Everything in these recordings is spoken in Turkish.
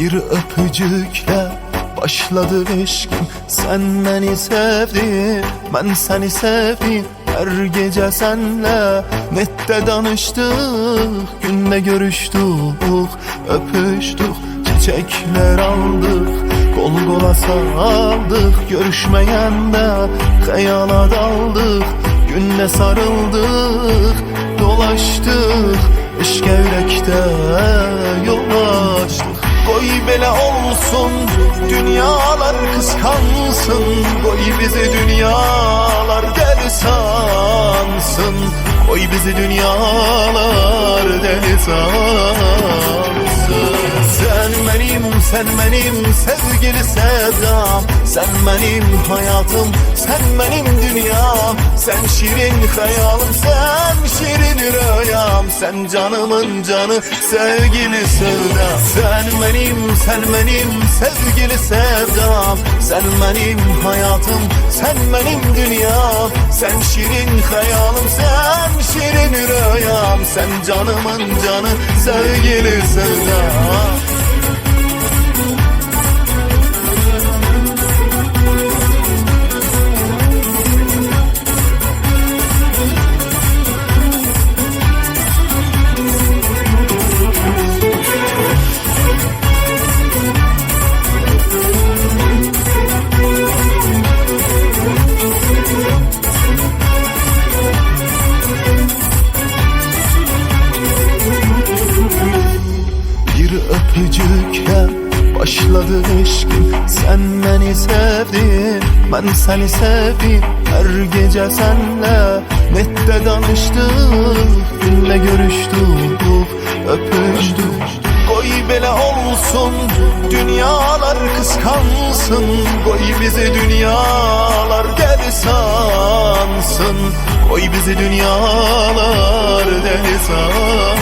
Bir öpücükle başladı eşkim Sen beni sevdin, ben seni sevdim Her gece senle nette danıştık. Günde görüştük, öpüştük. Çiçekler aldık, kol kola sarıldık. Görüşmeyen de hayala daldık. Günde sarıldık, dolaştık. Açtık Koy bela olsun. Dünyalar kıskansın. Koy bizi dünyalar deli sansın. Koy bizi dünyalar deli sansın. Sen benim, sen benim sevgili sevdam Sen benim hayatım, sen benim dünyam. Sen şirin hayalım, sen şirin rüyam Sen canımın canı, sevgili sevdam Sen benim, sen benim sevgili sevdam. Sen benim hayatım, sen benim dünyam. Sen şirin hayalım, sen şirin rüyam. Sen canımın canı, sevgili sevdam Öpücükle başladı eşkim Sen beni sevdin, ben seni sevdim. Her gece senle nette danıştık Günde görüştük, öpüştük. Koy bela olsun, dünyalar kıskansın. Koy bizi dünyalar deli sansın Koy bizi dünyalar deli sansın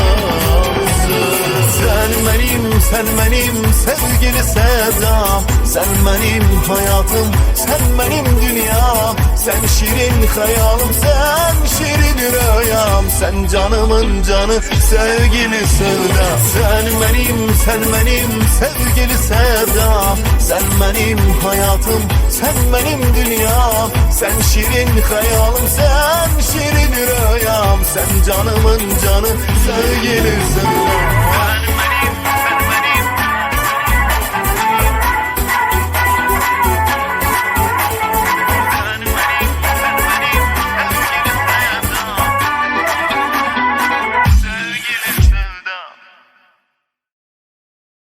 benim, sen benim sevgili sevdam Sen benim hayatım, sen benim dünyam. Sen şirin hayalım, sen şirin rüyam. Sen canımın canı, sevgili sevdam Sen benim, sen benim sevgili sevdam Sen benim hayatım, sen benim dünyam. Sen şirin hayalım, sen şirin rüyam. Sen canımın canı, sevgili sevdam